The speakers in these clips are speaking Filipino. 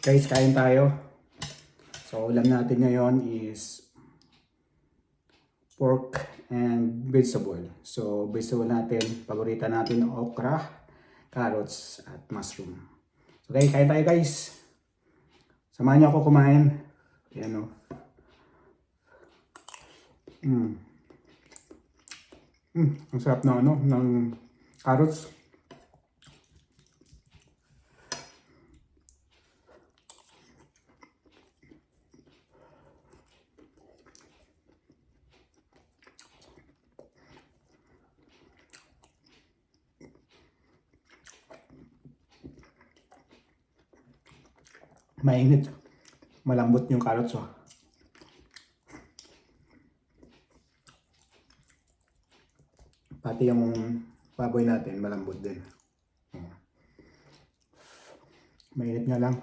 Guys, kain tayo. So, ulam natin ngayon is pork and vegetable. So, vegetable natin, paborita natin okra, carrots, at mushroom. So, guys, kain tayo guys. Samahan niyo ako kumain. Yan o. Mm. Mm, ang sarap ng ano, ng carrots. Mainit. Malambot yung carrots oh. Pati yung baboy natin malambot din. Mainit nga lang.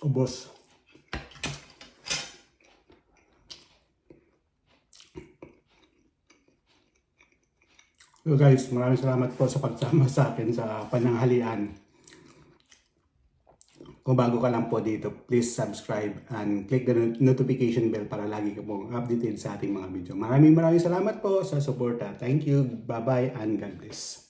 Ubos. So guys, maraming salamat po sa pagsama sa akin sa pananghalian. Kung bago ka lang po dito, please subscribe and click the notification bell para lagi ka pong updated sa ating mga video. Maraming maraming salamat po sa suporta. Thank you, bye-bye, and God bless.